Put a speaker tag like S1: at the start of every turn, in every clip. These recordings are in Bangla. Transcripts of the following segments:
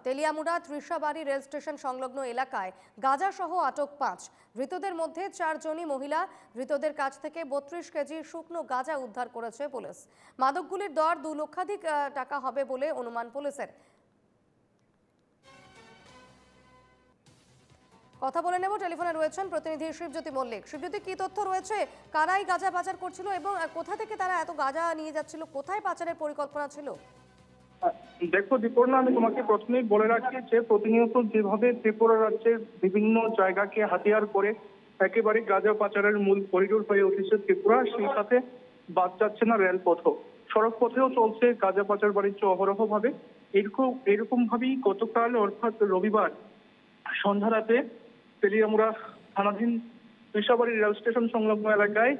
S1: তেলিয়ামুড়া ত্রিশাবাড়ি রেল স্টেশন সংলগ্ন এলাকায় গাঁজাসহ আটক পাঁচ। ধৃতদের মধ্যে চারজনই মহিলা, ধৃতদের কাছ থেকে বত্রিশ কেজি শুকনো গাঁজা উদ্ধার করেছে পুলিশ। মাদকগুলির দর দু লক্ষাধিক টাকা হবে বলে অনুমান পুলিশের। কথা বলে নেব, টেলিফোনে রয়েছেন প্রতিনিধি শিবজ্যোতি মল্লিক। শিবজ্যোতি, কি তথ্য রয়েছে? কারাই গাঁজা পাচার করছিল এবং কোথা থেকে তারা এত গাঁজা নিয়ে যাচ্ছিল? কোথায় পাচারের পরিকল্পনা ছিল?
S2: দেখো দীপর্ণা, আমি তোমাকে প্রথমেই বলে রাখি যে প্রতিনিয়ত যেভাবে ত্রিপুরা রাজ্যের বিভিন্ন জায়গাকে হাতিয়ার করে একেবারে গাঁজা পাচারের মূল করিডোর হয়ে উঠেছে ত্রিপুরা, সেই সাথে বাদ যাচ্ছে না রেলপথও। সড়ক পথেও চলছে গাঁজা পাচার বাণিজ্য অহরহ ভাবে এরকম এরকম ভাবেই গতকাল, অর্থাৎ রবিবার, সন্ধ্যা রাতে তেলিয়ামুড়া থানাধীন পেশাবাড়ি রেল স্টেশন সংলগ্ন এলাকায়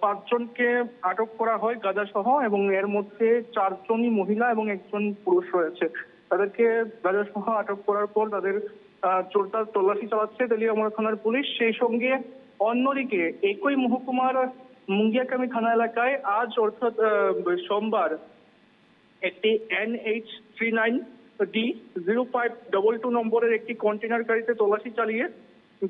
S2: পাঁচজনকে আটক করা হয় গাঁজা সহ এবং এর মধ্যে চারজনই মহিলা এবং একজন পুরুষ রয়েছে। তাদেরকে গাঁজা সহ আটক করার পর তাদের আহ, জোরদার তল্লাশি চালাচ্ছে তেলিয়ামুড়া থানার পুলিশ। সেই সঙ্গে অন্যদিকে একই মহকুমার মুঙ্গিয়াকামি থানা এলাকায় আজ অর্থাৎ সোমবার একটি N H three nine D zero five double two নম্বরের একটি কন্টেনার গাড়িতে তল্লাশি চালিয়ে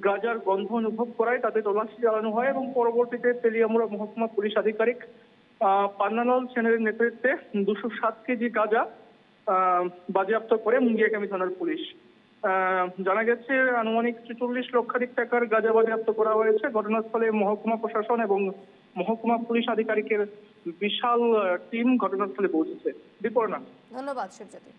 S2: গাজার গন্ধ অনুভব করায় তাতে তল্লাশি চালানো হয় এবং পরবর্তীতে তেলিয়ামুড়া মহকুমা পুলিশ আধিকারিক পান্নালাল সেনের নেতৃত্বে দুশো সাত কেজি গাঁজা বাজেয়াপ্ত করে মুঙ্গিয়াকামি থানার পুলিশ। জানা গেছে, আনুমানিক চল্লিশ লক্ষাধিক টাকার গাঁজা বাজেয়াপ্ত করা হয়েছে। ঘটনাস্থলে মহকুমা প্রশাসন এবং মহকুমা পুলিশ আধিকারিকের বিশাল টিম ঘটনাস্থলে পৌঁছেছে। বিপর্ণা
S1: ধন্যবাদ, শিবজ্যোতি।